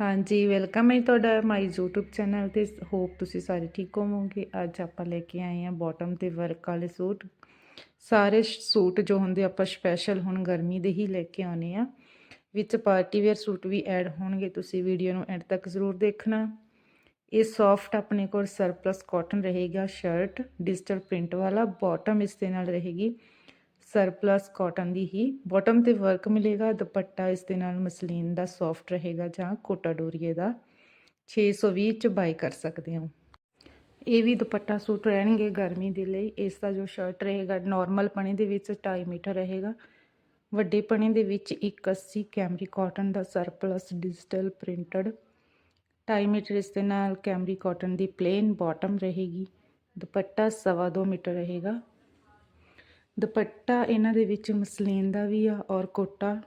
ਹਾਂਜੀ ਵੈਲਕਮ ਹੈ ਤੁਹਾਡਾ ਮਾਈ YouTube ਚੈਨਲ ਤੇ। ਹੋਪ ਤੁਸੀਂ ਸਾਰੇ ਠੀਕ ਹੋਵੋਗੇ। ਅੱਜ ਆਪਾਂ ਲੈ ਕੇ ਆਏ ਹਾਂ ਬਾਟਮ ਤੇ ਵਰਕ ਵਾਲੇ ਸੂਟ। ਸਾਰੇ ਸੂਟ ਜੋ ਹੁੰਦੇ ਆਪਾਂ ਸਪੈਸ਼ਲ ਹੁਣ ਗਰਮੀ ਦੇ ਹੀ ਲੈ ਕੇ ਆਉਨੇ ਆ। ਵਿੱਚ ਪਾਰਟੀ ਵੇਅਰ ਸੂਟ ਵੀ ਐਡ ਹੋਣਗੇ, ਤੁਸੀਂ ਵੀਡੀਓ ਨੂੰ ਐਂਡ ਤੱਕ ਜ਼ਰੂਰ ਦੇਖਣਾ। ਇਹ ਸੌਫਟ ਆਪਣੇ ਕੋਲ ਸਰਪਲਸ ਕਾਟਨ ਰਹੇਗਾ ਸ਼ਰਟ ਡਿਜੀਟਲ ਪ੍ਰਿੰਟ ਵਾਲਾ ਬਾਟਮ ਇਸ ਦੇ ਨਾਲ ਰਹੇਗੀ। ਸਰਪਲਸ ਕਾਟਨ ਦੀ ਹੀ ਬਾਟਮ ਤੇ ਵਰਕ ਮਿਲੇਗਾ, ਦੁਪੱਟਾ ਇਸ ਦੇ ਨਾਲ ਮਸਲੀਨ ਦਾ ਸੌਫਟ ਰਹੇਗਾ ਜਾਂ ਕੋਟਾ ਡੋਰੀਏ ਦਾ। 620 ਚ ਬਾਈ ਕਰ ਸਕਦੇ ਹੋ। ਇਹ ਵੀ ਦੁਪੱਟਾ ਸੂਟ ਰਹਿਣਗੇ ਗਰਮੀ ਦੇ ਲਈ। ਇਸ ਦਾ ਜੋ ਸ਼ਰਟ ਰਹੇਗਾ ਨਾਰਮਲ ਪਣੇ ਦੇ ਵਿੱਚ 2.5 ਮੀਟਰ ਰਹੇਗਾ। ਵੱਡੇ ਪਣੇ ਦੇ ਵਿੱਚ 180 ਕੈਮਰੀ ਕਾਟਨ ਦਾ ਸਰਪਲਸ ਡਿਜੀਟਲ ਪ੍ਰਿੰਟਡ 2.5 ਮੀਟਰ ਇਸ ਦੇ ਨਾਲ ਕੈਮਰੀ ਕਾਟਨ ਦੀ ਪਲੇਨ ਬਾਟਮ ਰਹੇਗੀ। ਦੁਪੱਟਾ 2.5 ਮੀਟਰ ਰਹੇਗਾ। ਦੁਪੱਟਾ ਇਹਨਾਂ ਦੇ ਵਿੱਚ ਮਸਲੀਨ ਦਾ ਵੀ ਆ ਔਰ ਕੋਟਾ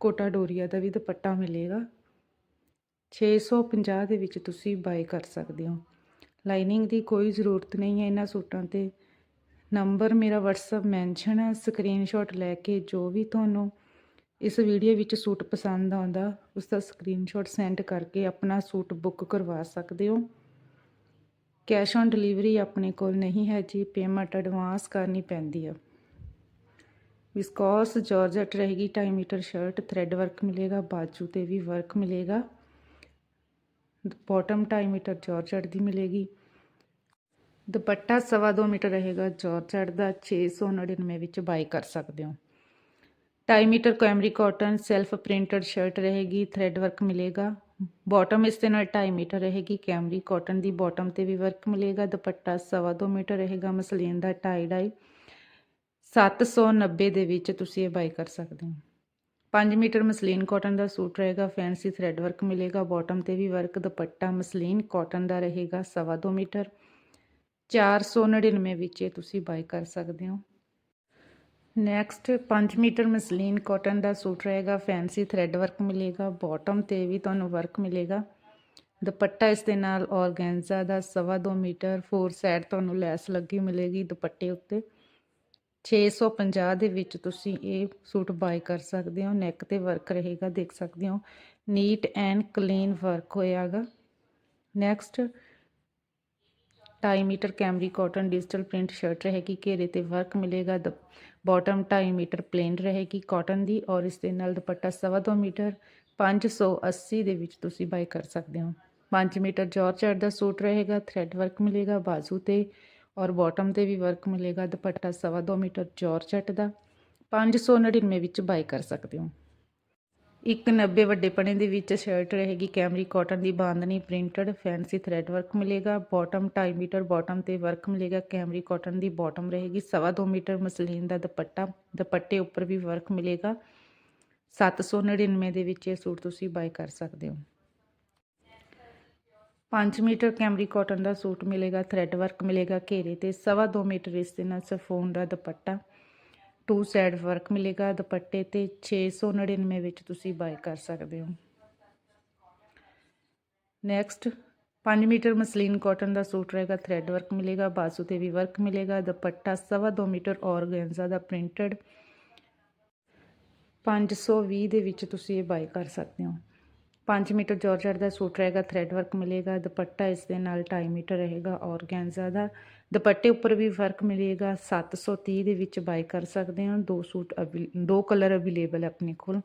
ਕੋਟਾ ਡੋਰੀਆ ਦਾ ਵੀ ਦੁਪੱਟਾ ਮਿਲੇਗਾ। 650 ਦੇ ਵਿੱਚ ਤੁਸੀਂ ਬਾਈ ਕਰ ਸਕਦੇ ਹੋ। ਲਾਈਨਿੰਗ ਦੀ ਕੋਈ ਜ਼ਰੂਰਤ ਨਹੀਂ ਹੈ ਇਹਨਾਂ ਸੂਟਾਂ ਤੇ। ਨੰਬਰ ਮੇਰਾ WhatsApp ਮੈਂਸ਼ਨ ਹੈ ਸਕਰੀਨਸ਼ਾਟ ਲੈ ਕੇ ਜੋ ਵੀ ਤੁਹਾਨੂੰ ਇਸ ਵੀਡੀਓ ਵਿੱਚ ਸੂਟ ਪਸੰਦ ਆਉਂਦਾ ਉਸ ਦਾ ਸਕਰੀਨਸ਼ਾਟ ਸੈਂਡ ਕਰਕੇ ਆਪਣਾ ਸੂਟ ਬੁੱਕ ਕਰਵਾ ਸਕਦੇ ਹੋ। ਕੈਸ਼ ਔਨ ਡਿਲੀਵਰੀ ਆਪਣੇ ਕੋਲ ਨਹੀਂ ਹੈ ਜੀ ਪੇਮੈਂਟ ਐਡਵਾਂਸ ਕਰਨੀ ਪੈਂਦੀ ਹੈ ਵਿਸਕੋਸ ਜਾਰਜਟ ਰਹੇਗੀ 2.5 ਮੀਟਰ ਸ਼ਰਟ ਥ੍ਰੈਡ ਵਰਕ ਮਿਲੇਗਾ ਬਾਜੂ ਤੇ ਵੀ ਵਰਕ ਮਿਲੇਗਾ ਬਾਟਮ 2.5 ਮੀਟਰ ਜਾਰਜਟ ਦੀ ਮਿਲੇਗੀ ਦੁਪੱਟਾ 2.5 ਮੀਟਰ ਰਹੇਗਾ ਜਾਰਜਟ ਦਾ 699 ਵਿੱਚ ਬਾਈ ਕਰ ਸਕਦੇ ਹੋ 2.5 metre cambric cotton self printed shirt ਰਹੇਗੀ ਥ੍ਰੈਡ ਵਰਕ ਮਿਲੇਗਾ ਬਾਟਮ ਇਸ ਦੇ ਨਾਲ 2.5 ਮੀਟਰ ਰਹੇਗੀ। ਕੈਮਰੀ ਕਾਟਨ ਦੀ ਬਾਟਮ ਤੇ ਵੀ ਵਰਕ ਮਿਲੇਗਾ। ਦੁਪੱਟਾ 2.5 ਮੀਟਰ ਰਹੇਗਾ। ਮਸਲੀਨ ਦਾ ਟਾਈ ਡਾਈ 790 ਦੇ ਵਿੱਚ ਤੁਸੀਂ ਇਹ ਬਾਈ ਕਰ ਸਕਦੇ ਹੋ। 5 ਮੀਟਰ ਮਸਲੀਨ ਕਾਟਨ ਦਾ ਸੂਟ ਰਹੇਗਾ। ਫੈਂਸੀ ਥ੍ਰੈਡ ਵਰਕ ਮਿਲੇਗਾ। ਬਾਟਮ ਤੇ ਵੀ ਵਰਕ। ਦੁਪੱਟਾ ਮਸਲੀਨ ਕਾਟਨ ਦਾ ਰਹੇਗਾ 2.5 ਮੀਟਰ। 499 ਵਿੱਚ ਇਹ ਤੁਸੀਂ ਬਾਈ ਕਰ ਸਕਦੇ ਹੋ। ਨੈਕਸਟ 5 ਮੀਟਰ ਮਸਲੀਨ ਕਾਟਨ ਦਾ ਸੂਟ ਰਹੇਗਾ ਫੈਂਸੀ ਥ੍ਰੈਡ ਵਰਕ ਮਿਲੇਗਾ ਬਾਟਮ ਤੇ ਵੀ ਤੁਹਾਨੂੰ ਵਰਕ ਮਿਲੇਗਾ। ਦੁਪੱਟਾ ਇਸ ਦੇ ਨਾਲ ਔਰਗੈਂਜ਼ਾ ਦਾ 2.5 ਮੀਟਰ ਫੋਰ ਸਾਈਡ ਤੁਹਾਨੂੰ ਲੈਸ ਲੱਗੀ ਮਿਲੇਗੀ ਦੁਪੱਟੇ ਉੱਤੇ। 650 ਦੇ ਵਿੱਚ ਤੁਸੀਂ ਇਹ ਸੂਟ ਬਾਈ ਕਰ ਸਕਦੇ ਹੋ ਨੈਕ ਤੇ ਵਰਕ ਰਹੇਗਾ, ਦੇਖ ਸਕਦੇ ਹੋ। Neat and clean work ਹੋਇਆਗਾ। Next 2.5 metre cambric cotton digital print shirt ਰਹੇਗੀ, ਘੇਰੇ ਤੇ ਵਰਕ ਮਿਲੇਗਾ ਬਾਟਮ 2.5 ਮੀਟਰ ਪਲੇਨ ਰਹੇਗੀ ਕਾਟਨ ਦੀ ਔਰ ਇਸ ਦੇ ਨਾਲ ਦੁਪੱਟਾ 2.5 ਮੀਟਰ 580 ਦੇ ਵਿੱਚ ਤੁਸੀਂ ਬਾਈ ਕਰ ਸਕਦੇ ਹੋ। 5 ਮੀਟਰ ਜਾਰਜਟ ਦਾ ਸੂਟ ਰਹੇਗਾ, ਥ੍ਰੈਡ ਵਰਕ ਮਿਲੇਗਾ ਬਾਜ਼ੂ ਤੇ ਔਰ ਬਾਟਮ ਤੇ ਵੀ ਵਰਕ ਮਿਲੇਗਾ, ਦੁਪੱਟਾ 2.5 ਮੀਟਰ ਜਾਰਜਟ ਦਾ 599 ਵਿੱਚ ਬਾਈ ਕਰ ਸਕਦੇ ਹੋ। 190 ਵੱਡੇ ਪਣੇ ਦੇ ਵਿੱਚ ਸ਼ਰਟ ਰਹੇਗੀ ਕੈਮਰੀ ਕਾਟਨ ਦੀ bandhani printed fancy thread work ਮਿਲੇਗਾ ਬਾਟਮ 2.5 ਮੀਟਰ ਬਾਟਮ ਤੇ ਵਰਕ ਮਿਲੇਗਾ, ਕੈਮਰੀ ਕਾਟਨ ਦੀ ਬਾਟਮ ਰਹੇਗੀ 2.5 ਮੀਟਰ ਮਸਲੀਨ ਦਾ ਦੁਪੱਟਾ, ਦੁਪੱਟੇ ਉੱਪਰ ਵੀ ਵਰਕ ਮਿਲੇਗਾ। 799 ਦੇ ਵਿੱਚ ਇਹ ਸੂਟ ਤੁਸੀਂ ਬਾਈ ਕਰ ਸਕਦੇ ਹੋ। 5 ਮੀਟਰ ਕੈਮਰੀ ਕਾਟਨ ਦਾ ਸੂਟ ਮਿਲੇਗਾ ਥ੍ਰੈਡ ਵਰਕ ਮਿਲੇਗਾ ਘੇਰੇ ਤੇ 2.5 ਮੀਟਰ ਇਸ ਦੇ ਨਾਲ ਸਫੋਨ ਦਾ ਦੁਪੱਟਾ। ਟੂ ਸਾਈਡ ਵਰਕ ਮਿਲੇਗਾ, ਦੁਪੱਟੇ ਤੇ 699 ਵਿੱਚ ਤੁਸੀਂ ਬਾਈ ਕਰ ਸਕਦੇ ਹੋ। ਨੈਕਸਟ 5 ਮੀਟਰ ਮਸਲੀਨ ਕਾਟਨ ਦਾ ਸੂਟ ਰਹੇਗਾ ਥ੍ਰੈਡ ਵਰਕ ਮਿਲੇਗਾ ਬਾਜ਼ੂ ਤੇ ਵੀ ਵਰਕ ਮਿਲੇਗਾ, ਦੁਪੱਟਾ 2.5 ਮੀਟਰ ਔਰਗੈਂਜ਼ਾ ਦਾ ਪ੍ਰਿੰਟਡ 520 ਦੇ ਵਿੱਚ ਤੁਸੀਂ ਇਹ ਬਾਈ ਕਰ ਸਕਦੇ ਹੋ। 5 ਮੀਟਰ ਜਾਰਜਟ ਦਾ ਸੂਟ ਰਹੇਗਾ ਥ੍ਰੈਡ ਵਰਕ ਮਿਲੇਗਾ, ਦੁਪੱਟਾ ਇਸ ਦੇ ਨਾਲ 2.5 ਮੀਟਰ ਰਹੇਗਾ ਔਰਗੈਂਜ਼ਾ ਦਾ। ਦੁਪੱਟੇ ਉੱਪਰ ਵੀ ਵਰਕ ਮਿਲੇਗਾ। 730 ਦੇ ਵਿੱਚ ਬਾਈ ਕਰ ਸਕਦੇ ਹਾਂ। ਦੋ ਸੂਟ ਦੋ ਕਲਰ ਅਵੇਲੇਬਲ ਆਪਣੇ ਕੋਲ।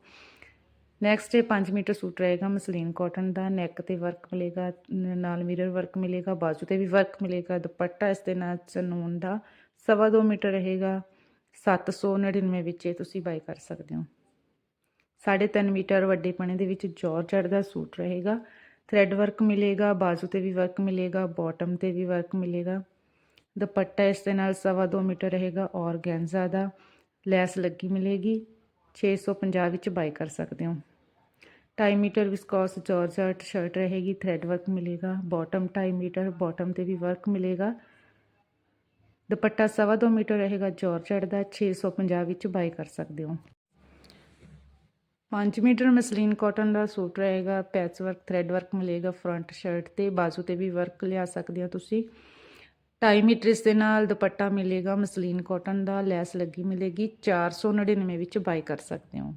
ਨੈਕਸਟ ਇਹ 5 ਮੀਟਰ ਸੂਟ ਰਹੇਗਾ ਮਸਲੀਨ ਕਾਟਨ ਦਾ। ਨੈਕ ਤੇ ਵਰਕ ਮਿਲੇਗਾ, ਨਾਲ ਮਿਰਰ ਵਰਕ ਮਿਲੇਗਾ, ਬਾਜੂ ਤੇ ਵੀ ਵਰਕ ਮਿਲੇਗਾ, ਦੁਪੱਟਾ ਇਸ ਦੇ ਨਾਲ ਚਨੂਨ ਦਾ। 2.5 ਮੀਟਰ ਰਹੇਗਾ। 799 ਵਿੱਚ ਇਹ ਤੁਸੀਂ ਬਾਈ ਕਰ ਸਕਦੇ ਹੋ। 3.5 ਮੀਟਰ ਵੱਡੇ ਪਣੇ ਦੇ ਵਿੱਚ ਜਾਰਜਟ ਦਾ ਸੂਟ ਰਹੇਗਾ। ਥ੍ਰੈਡ ਵਰਕ ਮਿਲੇਗਾ, ਬਾਜ਼ੂ ਤੇ ਵੀ ਵਰਕ ਮਿਲੇਗਾ ਬਾਟਮ ਤੇ ਵੀ ਵਰਕ ਮਿਲੇਗਾ। ਦੁਪੱਟਾ ਇਸ ਦੇ ਨਾਲ 2.5 ਮੀਟਰ ਰਹੇਗਾ ਔਰਗੈਂਜ਼ਾ ਦਾ ਲੈਸ ਲੱਗੀ ਮਿਲੇਗੀ। 650 ਵਿੱਚ ਬਾਈ ਕਰ ਸਕਦੇ ਹੋ। 2.5 ਮੀਟਰ ਵਿਸਕੋਸ ਜਾਰਜਟ ਸ਼ਰਟ ਰਹੇਗੀ, ਥ੍ਰੈਡ ਵਰਕ ਮਿਲੇਗਾ, ਬਾਟਮ 2.5 ਮੀਟਰ, ਬਾਟਮ ਤੇ ਵੀ ਵਰਕ ਮਿਲੇਗਾ। ਦੁਪੱਟਾ 2.5 ਮੀਟਰ ਰਹੇਗਾ ਜਾਰਜਟ ਦਾ 650 ਵਿੱਚ ਬਾਈ ਕਰ ਸਕਦੇ ਹੋ। 5 ਮੀਟਰ ਮਸਲੀਨ ਕਾਟਨ ਦਾ ਸੂਟ ਰਹੇਗਾ, ਪੈਚ ਵਰਕ, ਥ੍ਰੈਡ ਵਰਕ ਮਿਲੇਗਾ, ਫਰੰਟ ਸ਼ਰਟ ਤੇ ਬਾਜ਼ੂ ਤੇ ਵੀ ਵਰਕ ਲਿਆ ਸਕਦੇ ਹੋ ਤੁਸੀਂ। 2.5 ਮੀਟਰ ਇਸ ਦੇ ਨਾਲ ਦੁਪੱਟਾ ਮਿਲੇਗਾ, ਮਸਲੀਨ ਕਾਟਨ ਦਾ, ਲੈਸ ਲੱਗੀ ਮਿਲੇਗੀ 499 ਵਿੱਚ ਬਾਈ ਕਰ ਸਕਦੇ ਹੋ।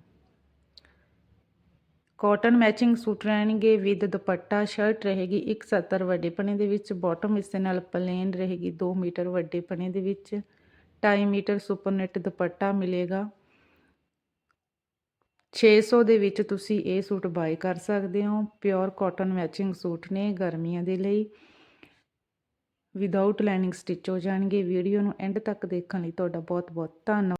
ਕਾਟਨ ਮੈਚਿੰਗ ਸੂਟ ਰਹਿਣਗੇ ਵਿਦ ਦੁਪੱਟਾ, ਸ਼ਰਟ ਰਹੇਗੀ 170 ਵੱਡੇ ਪਨੇ ਦੇ ਵਿੱਚ, ਬਾਟਮ ਦੇ ਨਾਲ ਪਲੇਨ ਰਹੇਗੀ 2 ਮੀਟਰ ਵੱਡੇ ਪਨੇ ਦੇ ਵਿੱਚ 2.5 ਮੀਟਰ ਸੁਪਰ ਨੈਟ ਦੁਪੱਟਾ ਮਿਲੇਗਾ। 600 ਦੇ ਵਿੱਚ ਤੁਸੀਂ ਇਹ ਸੂਟ ਬਾਈ ਕਰ ਸਕਦੇ ਹੋ। ਪਿਓਰ ਕਾਟਨ ਮੈਚਿੰਗ ਸੂਟ ਨੇ ਗਰਮੀਆਂ ਦੇ ਲਈ। ਵਿਦਆਊਟ ਲਾਈਨਿੰਗ ਸਟਿਚ ਹੋ ਜਾਣਗੇ ਵੀਡੀਓ ਨੂੰ ਐਂਡ ਤੱਕ ਦੇਖਣ ਲਈ ਤੁਹਾਡਾ ਬਹੁਤ ਬਹੁਤ ਧੰਨਵਾਦ।